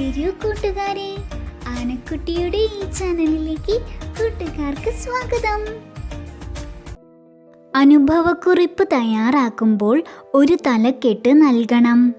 വരൂ കൂട്ടുകാരെ. ആനക്കുട്ടിയുടെ ഈ ചാനലിലേക്ക് കൂട്ടുകാർക്ക് സ്വാഗതം. അനുഭവക്കുറിപ്പ് തയ്യാറാക്കുമ്പോൾ ഒരു തലക്കെട്ട് നൽകണം.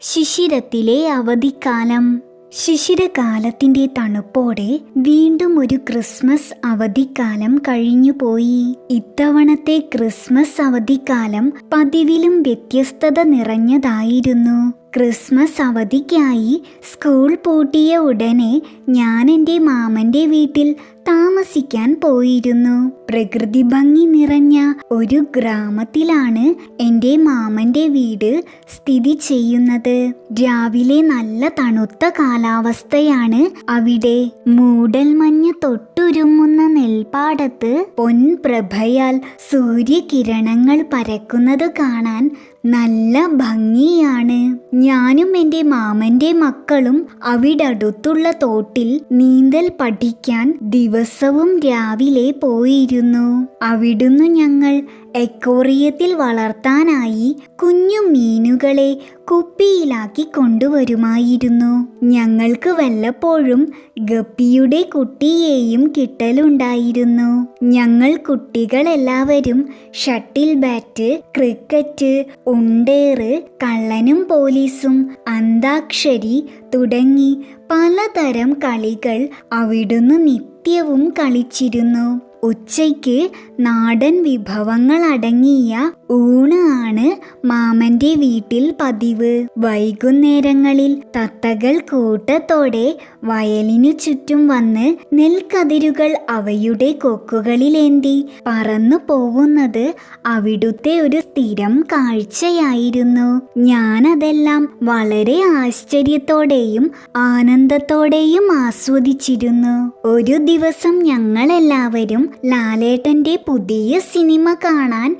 ശിശിരത്തിലെ അവധിക്കാലം. ശിശിരകാലത്തിന്റെ തണുപ്പോടെ വീണ്ടും ഒരു ക്രിസ്മസ് അവധിക്കാലം കഴിഞ്ഞുപോയി ഇത്തവണത്തെ ക്രിസ്മസ് അവധിക്കാലം പതിവിലും വ്യത്യസ്തത നിറഞ്ഞതായിരുന്നു. ക്രിസ്മസ് അവധിക്കായി സ്കൂൾ പൂട്ടിയ ഉടനെ ഞാൻ എന്റെ മാമന്റെ വീട്ടിൽ താമസിക്കാൻ പോയിരുന്നു. പ്രകൃതി ഭംഗി നിറഞ്ഞ ഒരു ഗ്രാമത്തിലാണ് എന്റെ മാമന്റെ വീട് സ്ഥിതി ചെയ്യുന്നത്. രാവിലെ നല്ല തണുത്ത കാലാവസ്ഥയാണ് അവിടെ. മൂടൽമഞ്ഞ് തൊട്ടുരുമ്മുന്ന നെൽപ്പാടത്ത് പൊൻപ്രഭയാൽ സൂര്യകിരണങ്ങൾ പരക്കുന്നത് കാണാൻ നല്ല ഭംഗിയാണ്. ഞാനും എന്റെ മാമന്റെ മക്കളും അവിടടുത്തുള്ള തോട്ടിൽ നീന്തൽ പഠിക്കാൻ ദിവസവും രാവിലെ പോയിരുന്നു. അവിടുന്ന് ഞങ്ങൾ എക്കോറിയത്തിൽ വളർത്താനായി കുഞ്ഞു മീനുകളെ കുപ്പിയിലാക്കി കൊണ്ടുവരുമായിരുന്നു. ഞങ്ങൾക്ക് വല്ലപ്പോഴും ഗപ്പിയുടെ കുട്ടിയെയും കിട്ടലുണ്ടായിരുന്നു. ഞങ്ങൾ കുട്ടികളെല്ലാവരും ഷട്ടിൽ ബാറ്റ് ക്രിക്കറ്റ് ഉണ്ടേറ് കള്ളനും പോലീസും അന്താക്ഷരി തുടങ്ങി പലതരം കളികൾ അവിടുന്ന് നിത്യവും കളിച്ചിരുന്നു. ഉച്ചയ്ക്ക് നാടൻ വിഭവങ്ങൾ അടങ്ങിയ ഊണ് ആണ് മാമന്റെ വീട്ടിൽ പതിവ്. വൈകുന്നേരങ്ങളിൽ തത്തകൾ കൂട്ടത്തോടെ വയലിനു ചുറ്റും വന്ന് നെൽക്കതിരുകൾ അവയുടെ കൊക്കുകളിലേന്തി പറന്നു പോകുന്നത് അവിടുത്തെ ഒരു സ്ഥിരം കാഴ്ചയായിരുന്നു. ഞാനതെല്ലാം വളരെ ആശ്ചര്യത്തോടെയും ആനന്ദത്തോടെയും ആസ്വദിച്ചിരുന്നു. ഒരു ദിവസം ഞങ്ങളെല്ലാവരും ലാലേട്ടന്റെ പുതിയ സിനിമ കാണാൻ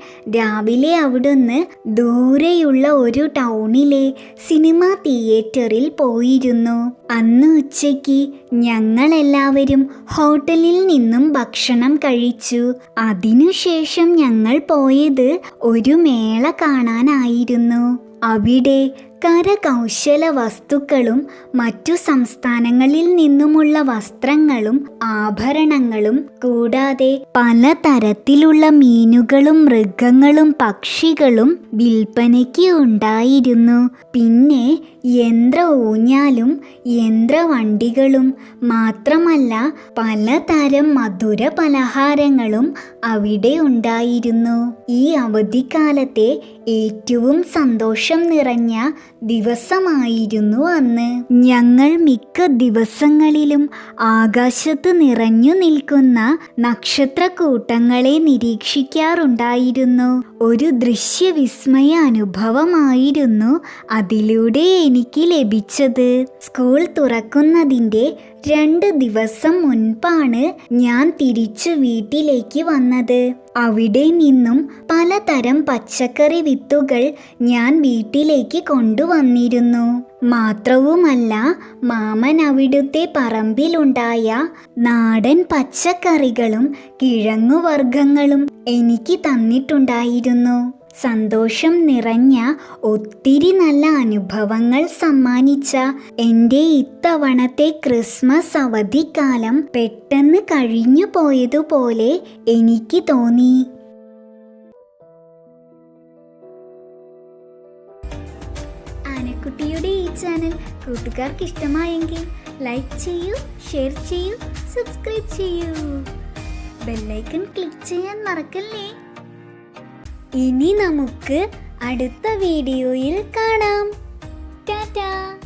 രാവിലെ അവിടുന്ന് ദൂരെയുള്ള ഒരു ടൗണിലെ സിനിമാ തിയേറ്ററിൽ പോയിരുന്നു. അന്ന് ഉച്ചയ്ക്ക് ഞങ്ങളെല്ലാവരും ഹോട്ടലിൽ നിന്നും ഭക്ഷണം കഴിച്ചു. അതിനുശേഷം ഞങ്ങൾ പോയത് ഒരു മേള കാണാനായിരുന്നു. അവിടെ കരകൗശല വസ്തുക്കളും മറ്റു സംസ്ഥാനങ്ങളിൽ നിന്നുമുള്ള വസ്ത്രങ്ങളും ആഭരണങ്ങളും കൂടാതെ പലതരത്തിലുള്ള മീനുകളും മൃഗങ്ങളും പക്ഷികളും വിൽപ്പനയ്ക്ക് ഉണ്ടായിരുന്നു. പിന്നെ യന്ത്ര ഊഞ്ഞാലും യന്ത്രവണ്ടികളും മാത്രമല്ല പലതരം മധുര പലഹാരങ്ങളും അവിടെ ഉണ്ടായിരുന്നു. ഈ അവധിക്കാലത്തെ ഏറ്റവും സന്തോഷം നിറഞ്ഞ ദിവസമായിരുന്നു അന്ന്. ഞങ്ങൾ മിക്ക ദിവസങ്ങളിലും ആകാശത്ത് നിറഞ്ഞു നിൽക്കുന്ന നക്ഷത്രക്കൂട്ടങ്ങളെ നിരീക്ഷിക്കാറുണ്ടായിരുന്നു. ഒരു ദൃശ്യവിസ്മയ അനുഭവമായിരുന്നു അതിലൂടെ എനിക്ക് ലഭിച്ചത്? സ്കൂൾ തുറക്കുന്നതിന്റെ രണ്ട് ദിവസം മുൻപാണ് ഞാൻ തിരിച്ചു വീട്ടിലേക്ക് വന്നത്. അവിടെ നിന്നും പലതരം പച്ചക്കറി വിത്തുകൾ ഞാൻ വീട്ടിലേക്ക് കൊണ്ടുവന്നിരുന്നു. മാത്രവുമല്ല മാമൻ അവിടുത്തെ പറമ്പിലുണ്ടായ നാടൻ പച്ചക്കറികളും കിഴങ്ങുവർഗങ്ങളും എനിക്ക് തന്നിട്ടുണ്ടായിരുന്നു. സന്തോഷം നിറഞ്ഞ ഒത്തിരി നല്ല അനുഭവങ്ങൾ സമ്മാനിച്ച എന്റെ ഇത്തവണത്തെ ക്രിസ്മസ് അവധിക്കാലം പെട്ടെന്ന് കഴിഞ്ഞു പോയതുപോലെ എനിക്ക് തോന്നി. ആനക്കുട്ടിയുടെ ഈ ചാനൽ കൂട്ടുകാർക്ക് ഇഷ്ടമായെങ്കിൽ ലൈക്ക് ചെയ്യൂ ഷെയർ ചെയ്യൂ സബ്സ്ക്രൈബ് ചെയ്യൂ. ബെല്ലൈക്കൺ ക്ലിക്ക് ചെയ്യാൻ മറക്കല്ലേ? ഇനി നമുക്ക് അടുത്ത വീഡിയോയിൽ കാണാം. ടാറ്റാ.